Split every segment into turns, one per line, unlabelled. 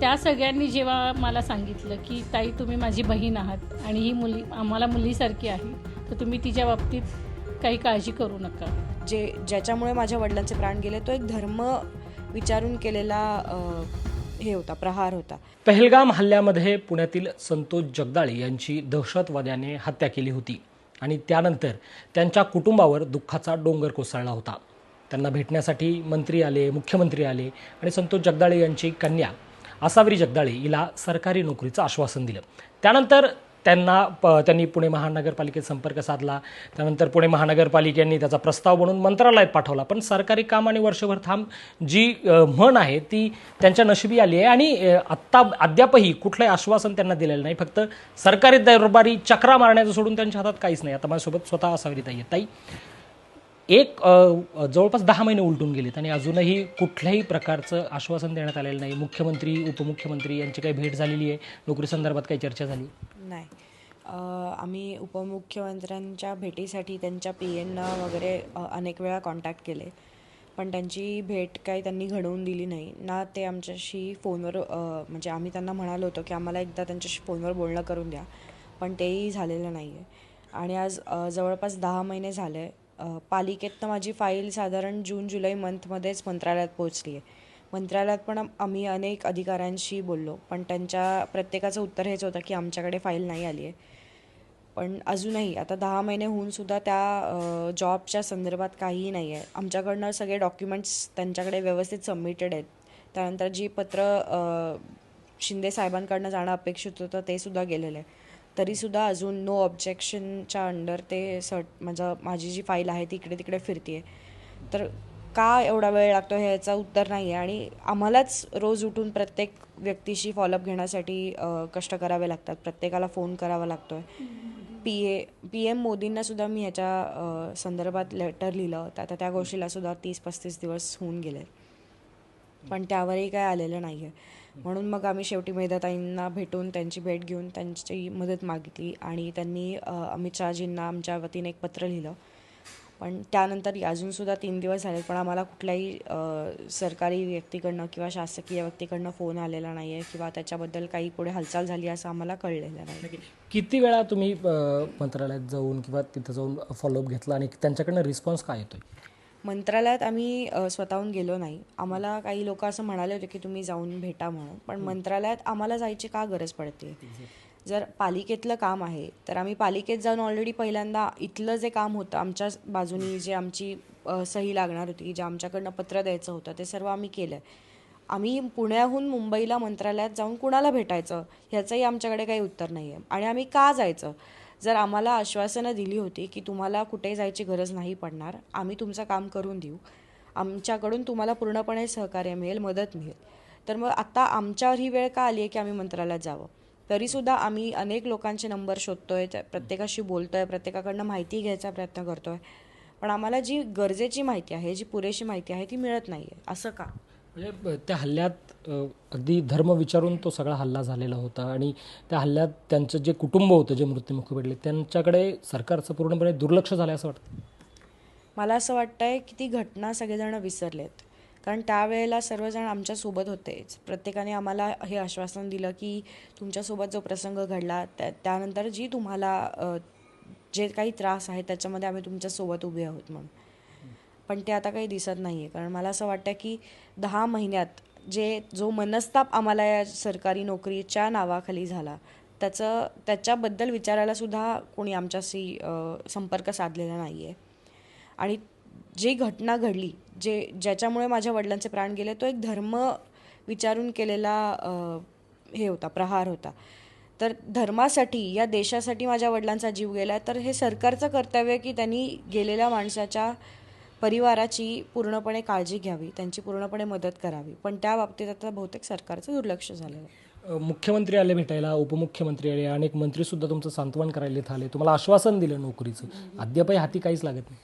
त्या सगळ्यांनी जेव्हा मला सांगितलं की ताई तुम्ही माझी बहीण आहात आणि ही मुली आम्हाला मुलीसारखी आहे तर तुम्ही तिच्या बाबतीत काही काळजी करू नका.
जे ज्याच्यामुळे माझ्या वडिलांचे प्राण गेले तो एक धर्म विचारून केलेला हे होता प्रहार होता.
पहलगाम हल्ल्यामध्ये पुण्यातील संतोष जगदाळे यांची दहशतवाद्याने हत्या केली होती आणि त्यानंतर त्यांच्या कुटुंबावर दुःखाचा डोंगर कोसळला होता. त्यांना भेटण्यासाठी मंत्री आले मुख्यमंत्री आले आणि संतोष जगदाळे यांची कन्या आसावरी जगदाळे हिला सरकारी नोकरीचं आश्वासन दिलं. त्यानंतर त्यांना प त्यांनी पुणे महानगरपालिकेत संपर्क साधला. त्यानंतर पुणे महानगरपालिकेने त्याचा प्रस्ताव बनवून मंत्रालयात पाठवला. पण सरकारी काम आणि वर्षभर थांब जी म्हण आहे ती त्यांच्या नशिबी आली आहे आणि आत्ता अद्यापही कुठलंही आश्वासन त्यांना दिलेलं नाही. फक्त सरकारी दरबारी चक्रा मारण्याचं सोडून त्यांच्या हातात काहीच नाही. आता माझ्यासोबत स्वतः असावी ताई आहे ताई एक जवळपास दहा महिने उलटून गेलेत आणि अजूनही कुठल्याही प्रकारचं आश्वासन देण्यात आलेलं नाही. मुख्यमंत्री उपमुख्यमंत्री यांची काही भेट झालेली आहे. नोकरी संदर्भात काही चर्चा झाली.
नाही. आम्ही उपमुख्यमंत्र्यांच्या भेटीसाठी त्यांच्या पी एनना वगैरे अनेक वेळा कॉन्टॅक्ट केले. पण त्यांची भेट काही त्यांनी घडवून दिली नाही. ना ते आमच्याशी फोनवर म्हणजे आम्ही त्यांना म्हणालो होतो की आम्हाला एकदा त्यांच्याशी फोनवर बोलणं करून द्या. पण तेही झालेलं नाही आहे आणि आज जवळपास दहा महिने झाले पालिकेतनं माझी फाईल साधारण जून जुलै मंथमध्येच मंत्रालयात पोहोचली आहे. मंत्रालयात पण आम्ही अनेक अधिकाऱ्यांशी बोललो पण त्यांच्या प्रत्येकाचं उत्तर हेच होतं की आमच्याकडे फाईल नाही आली आहे. पण अजूनही आता दहा महिने होऊन सुद्धा त्या जॉबच्या संदर्भात काहीही नाही आहे. आमच्याकडनं सगळे डॉक्युमेंट्स त्यांच्याकडे व्यवस्थित सबमिटेड आहेत. त्यानंतर जी पत्र शिंदे साहेबांकडनं जाणं अपेक्षित होतं ते सुद्धा गेलेलं आहे. तरीसुद्धा अजून नो ऑब्जेक्शनच्या अंडर ते सट माझं म्हणजे माझी जी फाईल आहे ती इकडे तिकडे फिरते तर का एवढा वेळ लागतो ह्याचं उत्तर नाही आहे आणि आम्हालाच रोज उठून प्रत्येक व्यक्तीशी फॉलोअप घेण्यासाठी कष्ट करावे लागतात. प्रत्येकाला फोन करावा लागतो आहे पी ए पी एम मोदींना सुद्धा मी ह्याच्या संदर्भात लेटर लिहिलं तर आता त्या गोष्टीला सुद्धा तीस पस्तीस दिवस होऊन गेले पण त्यावरही काय आलेलं नाही आहे म्हणून मग आम्ही शेवटी मेधाताईंना भेटून त्यांची भेट घेऊन त्यांची मदत मागितली आणि त्यांनी अमित शहाजींना आमच्या वतीने एक पत्र लिहिलं. पण त्यानंतर अजूनसुद्धा तीन दिवस झाले पण आम्हाला कुठल्याही सरकारी व्यक्तीकडनं किंवा शासकीय व्यक्तीकडनं फोन आलेला नाही आहे किंवा त्याच्याबद्दल काही पुढे हालचाल झाली असं आम्हाला कळलेलं नाही.
किती वेळा तुम्ही मंत्रालयात जाऊन किंवा तिथं जाऊन फॉलोअप घेतला आणि त्यांच्याकडनं रिस्पॉन्स काय येतोय?
मंत्रालयात आम्ही स्वतःहून गेलो नाही. आम्हाला काही लोक असं म्हणाले होते की तुम्ही जाऊन भेटा म्हणून. पण मंत्रालयात आम्हाला जायची का गरज पडते? जर पालिकेतलं काम आहे तर आम्ही पालिकेत जाऊन ऑलरेडी पहिल्यांदा इथलं जे काम होतं आमच्या बाजूनी जे आमची सही लागणार होती जे आमच्याकडनं पत्र द्यायचं होतं ते सर्व आम्ही केलं. आम्ही पुण्याहून मुंबईला मंत्रालयात जाऊन कुणाला भेटायचं ह्याचंही आमच्याकडे काही उत्तर नाही आहे आणि आम्ही का जायचं? जर आम्हाला आश्वासनं दिली होती की तुम्हाला कुठे जायची गरज नाही पडणार आम्ही तुमचं काम करून देऊ. आमच्याकडून तुम्हाला पूर्णपणे सहकार्य मिळेल मदत मिळेल. तर मग आत्ता आमच्यावर ही वेळ का आली आहे की आम्ही मंत्रालयात जावं? तरीसुद्धा आम्ही अनेक लोकांचे नंबर शोधतोय प्रत्येकाशी बोलतोय प्रत्येकाकडनं माहिती घ्यायचा प्रयत्न करतोय. पण आम्हाला जी गरजेची माहिती आहे जी पुरेशी माहिती आहे ती मिळत नाही आहे असं का?
म्हणजे ब- त्या हल्ल्यात अगदी धर्म विचारून तो सगळा हल्ला झालेला होता आणि त्या हल्ल्यात त्यांचं जे कुटुंब होतं जे मृत्युमुखी पडले त्यांच्याकडे सरकारचं पूर्णपणे दुर्लक्ष झालं असं वाटतं?
मला असं वाटतं आहे की ती घटना सगळेजण विसरलेत. कारण त्यावेळेला सर्वजण आमच्यासोबत होतेच प्रत्येकाने आम्हाला हे आश्वासन दिलं की तुमच्यासोबत जो प्रसंग घडला त्या त्यानंतर जी तुम्हाला जे काही त्रास आहे त्याच्यामध्ये आम्ही तुमच्यासोबत उभे आहोत म्हणून. पण ते आता काही दिसत नाही आहे कारण मला असं वाटतं की दहा महिन्यात जे जो मनस्ताप आम्हाला या सरकारी नोकरीच्या नावाखाली झाला त्याचं त्याच्याबद्दल विचारायलासुद्धा कोणी आमच्याशी संपर्क साधलेला नाही आहे आणि जी घटना घडली जे ज्याच्यामुळे माझ्या वडिलांचे प्राण गेले तो एक धर्म विचारून केलेला हे होता प्रहार होता. तर धर्मासाठी या देशासाठी माझ्या वडिलांचा जीव गेला तर हे सरकारचं कर्तव्य की त्यांनी गेलेल्या माणसाच्या परिवाराची पूर्णपणे काळजी घ्यावी त्यांची पूर्णपणे मदत करावी. पण त्या बाबतीत आता बहुतेक सरकारचं दुर्लक्ष झालेलं आहे.
मुख्यमंत्री आले भेटायला उपमुख्यमंत्री आले अनेक मंत्रीसुद्धा तुमचं सांत्वन करायला इथं आले. तुम्हाला आश्वासन दिलं नोकरीचं. अद्यापही हाती काहीच लागत नाही.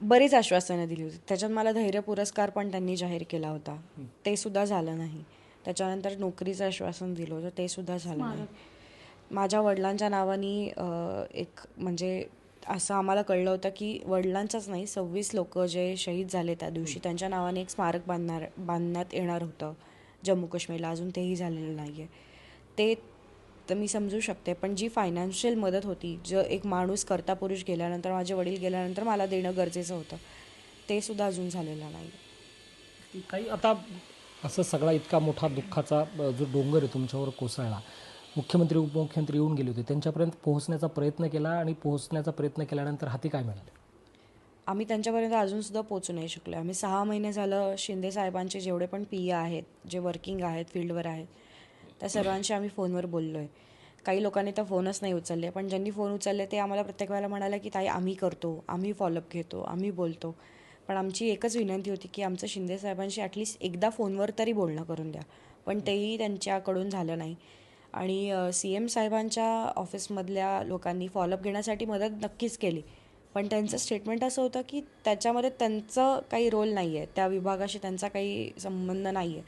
बरीच आश्वासनं दिली होती. त्याच्यात मला धैर्य पुरस्कार पण त्यांनी जाहीर केला होता. ते सुद्धा झालं नाही. त्याच्यानंतर नोकरीचं आश्वासन दिलं होतं. ते सुद्धा झालं नाही. माझ्या वडिलांच्या नावाने एक म्हणजे असं आम्हाला कळलं होतं की वडिलांचंच नाही सव्वीस लोक जे शहीद झाले त्या दिवशी त्यांच्या नावाने एक स्मारक बांधणार बांधण्यात येणार होतं जम्मू काश्मीरला. अजून तेही झालेलं नाही आहे ते तर मी समजू शकते पण जी फायनान्शियल मदत होती जो एक माणूस करता पुरुष गेल्यानंतर माझे वडील गेल्यानंतर मला देणं गरजेचं होतं ते सुद्धा अजून झालेलं नाही.
काही आता असं सगळा इतका मोठा दुःखाचा जो डोंगर आहे तुमच्यावर कोसळला मुख्यमंत्री उपमुख्यमंत्री येऊन गेले होते. त्यांच्यापर्यंत पोहोचण्याचा प्रयत्न केला आणि पोहोचण्याचा प्रयत्न केल्यानंतर हाती काय मिळालं?
आम्ही त्यांच्यापर्यंत अजूनसुद्धा पोचू नाही शकलो. आम्ही सहा महिने झालं शिंदे साहेबांचे जेवढे पण पी आहेत जे वर्किंग आहेत फील्डवर आहेत त्या सर्वांशी आम्ही फोनवर बोललो आहे काही लोकांनी तर फोनच नाही उचलले पण ज्यांनी फोन उचलले ते आम्हाला प्रत्येक वेळेला म्हणाले की ताई आम्ही करतो आम्ही फॉलोअप घेतो आम्ही बोलतो. पण आमची एकच विनंती होती की आमचं शिंदे साहेबांशी ॲटलिस्ट एकदा फोनवर तरी बोलणं करून द्या. पण तेही त्यांच्याकडून झालं नाही. आणि सी एम साहेबांच्या ऑफिसमधल्या लोकांनी फॉलोअप घेण्यासाठी मदत नक्कीच केली. पण त्यांचं स्टेटमेंट असं होतं की त्याच्यामध्ये त्यांचं काही रोल नाही आहे त्या विभागाशी त्यांचा काही संबंध नाही आहे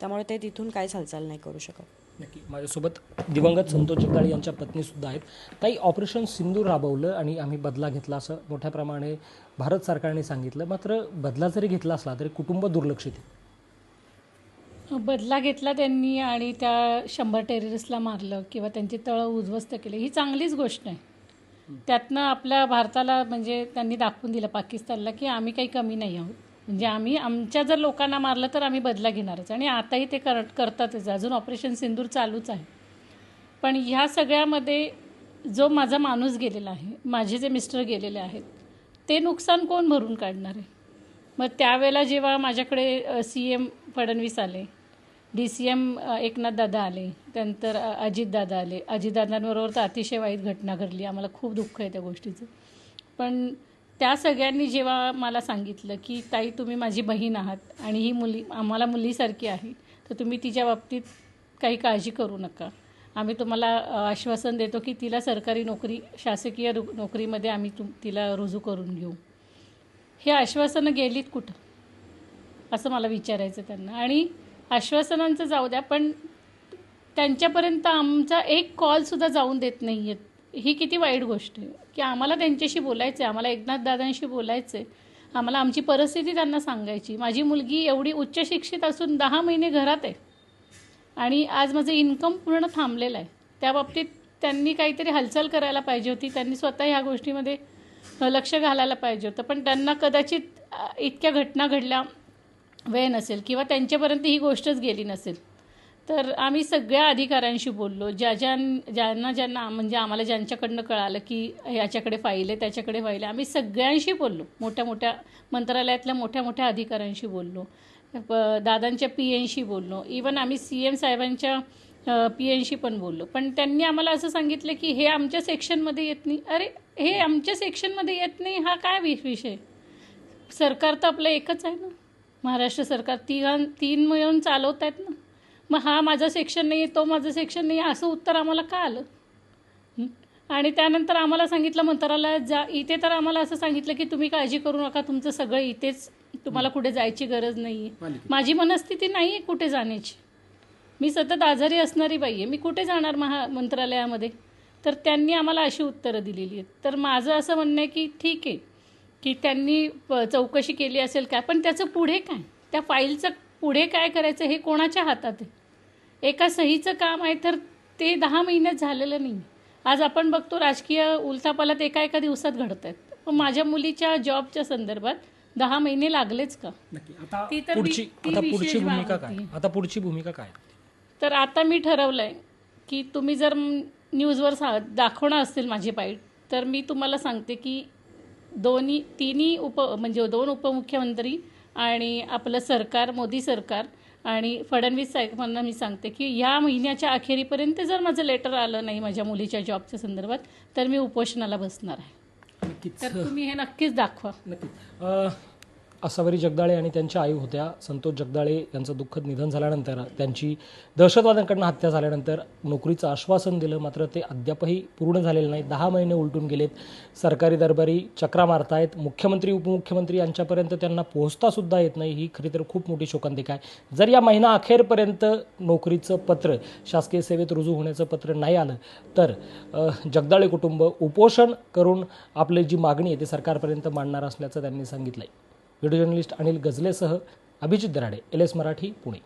त्यामुळे ते तिथून काहीच हालचाल नाही करू शकत.
नक्की. माझ्यासोबत दिवंगत संतोष जगदाळे यांच्या पत्नीसुद्धा आहेत. काही ऑपरेशन सिंदूर राबवलं आणि आम्ही बदला घेतला असं मोठ्या प्रमाणे भारत सरकारने सांगितलं. मात्र बदला जरी घेतला असला तरी कुटुंब दुर्लक्षित आहे.
बदला घेतला त्यांनी आणि त्या शंभर टेररिस्टला मारलं किंवा त्यांची तळं उद्ध्वस्त केले. ही चांगलीच गोष्ट आहे. त्यातनं आपल्या भारताला म्हणजे त्यांनी दाखवून दिलं पाकिस्तानला की आम्ही काही कमी नाही आहोत. म्हणजे आम्ही आमच्या जर लोकांना मारलं तर आम्ही बदला घेणारच. आणि आताही ते कर करतातच अजून ऑपरेशन सिंदूर चालूच आहे. पण ह्या सगळ्यामध्ये जो माझा माणूस गेलेला आहे माझे जे मिस्टर गेलेले आहेत ते नुकसान कोण भरून काढणार आहे? मग त्यावेळेला जेव्हा माझ्याकडे सी एम फडणवीस आले डी सी एम एकनाथ दादा आले. त्यानंतर अजित दादा आले. अजितदादांबरोबर तर अतिशय वाईट घटना घडली. आम्हाला खूप दुःख आहे त्या गोष्टीचं. पण त्या सगळ्यांनी जेव्हा मला सांगितलं की ताई तुम्ही माझी बहीण आहात आणि ही मुली आम्हाला मुलीसारखी आहे तर तुम्ही तिच्या बाबतीत काही काळजी करू नका. आम्ही तुम्हाला आश्वासन देतो की तिला सरकारी नोकरी शासकीय रु नोकरीमध्ये आम्ही तुम तिला रुजू करून घेऊ. हे आश्वासनं गेलीत कुठं? असं मला विचारायचं त्यांना. आणि आश्वासनांचं जाऊ द्या पण त्यांच्यापर्यंत आमचा एक कॉलसुद्धा जाऊन देत नाही आहेत ही किती वाईट गोष्ट आहे. की आम्हाला त्यांच्याशी बोलायचं आहे आम्हाला एकनाथ दादांशी बोलायचं आहे आम्हाला आमची परिस्थिती त्यांना सांगायची. माझी मुलगी एवढी उच्च शिक्षित असून दहा महिने घरात आहे आणि आज माझं इन्कम पूर्ण थांबलेलं आहे. त्या बाबतीत त्यांनी काहीतरी हालचाल करायला पाहिजे होती. त्यांनी स्वतः ह्या गोष्टीमध्ये लक्ष घालायला पाहिजे होतं. पण त्यांना कदाचित इतक्या घटना घडल्या वेळ नसेल किंवा त्यांच्यापर्यंत ही गोष्टच गेली नसेल. तर आम्ही सगळ्या अधिकाऱ्यांशी बोललो. ज्या ज्या ज्यांना ज्यांना म्हणजे आम्हाला ज्यांच्याकडनं कळालं की याच्याकडे फाईल आहे त्याच्याकडे फाईल आहे आम्ही सगळ्यांशी बोललो. मोठ्या मोठ्या मंत्रालयातल्या मोठ्या मोठ्या अधिकाऱ्यांशी बोललो. प- दादांच्या पी एनशी बोललो. इवन आम्ही सी एम साहेबांच्या पी एनशी पण बोललो. पण त्यांनी आम्हाला असं सांगितलं की हे आमच्या सेक्शनमध्ये येत नाही. अरे हे आमच्या सेक्शनमध्ये येत नाही हा काय वि- विषय? सरकार तर आपलं एकच आहे ना. महाराष्ट्र सरकार तीन तीन मिळून चालवत आहेत ना. मग हा माझा सेक्शन नाही आहे तो माझं सेक्शन नाही आहे असं उत्तर आम्हाला का आलं? आणि त्यानंतर आम्हाला सांगितलं मंत्रालयात जा इथे तर आम्हाला असं सांगितलं की तुम्ही काळजी करू नका तुमचं सगळं इथेच तुम्हाला कुठे जायची गरज नाही आहे माझी मनस्थिती नाही आहे कुठे जाण्याची. मी सतत आजारी असणारी बाई आहे. मी कुठे जाणार महा मंत्रालयामध्ये? तर त्यांनी आम्हाला अशी उत्तरं दिलेली आहेत. तर माझं असं म्हणणं आहे की ठीक आहे. की त्यांनी चौकशी केली असेल काय? पण त्याचं पुढे काय? त्या फाईलचं पुढे काय करायचं हे कोणाच्या हातात आहे? एका सहीचं काम आहे तर ते दहा महिन्यात झालेलं नाही. आज आपण बघतो राजकीय उलथापालथ एका एका दिवसात घडत आहेत पण माझ्या मुलीच्या जॉबच्या संदर्भात दहा महिने लागलेच का? ती तर
पुढची भूमिका काय. आता पुढची भूमिका काय?
तर आता मी ठरवलं आहे की तुम्ही जर न्यूजवर सा दाखवणार असतील माझी बाईट तर मी तुम्हाला सांगते की दोन्ही तिन्ही उप म्हणजे दोन उपमुख्यमंत्री आणि आपलं सरकार मोदी सरकार आणि फडणवीस साहेबांना मी सांगते की या महिन्याच्या अखेरीपर्यंत जर माझं लेटर आलं नाही माझ्या मुलीच्या जॉबच्या संदर्भात तर मी उपोषणाला बसणार आहे. तर तुम्ही हे नक्कीच दाखवा.
नक्कीच. अ, असावरी जगदाळे आणि त्यांच्या आई होत्या संतोष जगदाळे यांचं दुःखद निधन झाल्यानंतर त्यांची दहशतवाद्यांकडनं हत्या झाल्यानंतर नोकरीचं आश्वासन दिलं. मात्र ते अद्यापही पूर्ण झालेलं नाही. दहा महिने उलटून गेलेत. सरकारी दरबारी चक्रा मारतायत. मुख्यमंत्री उपमुख्यमंत्री यांच्यापर्यंत त्यांना पोहोचतासुद्धा येत नाही. ही खरी तर खूप मोठी शोकांतिका आहे. जर या महिना अखेरपर्यंत नोकरीचं पत्र शासकीय सेवेत रुजू होण्याचं पत्र नाही आलं तर जगदाळे कुटुंब उपोषण करून आपली जी मागणी आहे ती सरकारपर्यंत मांडणार असल्याचं त्यांनी सांगितलं आहे व्हिडिओ जर्नलिस्ट अनिल गजलेसह अभिजित दराडे एल एस मराठी पुणे.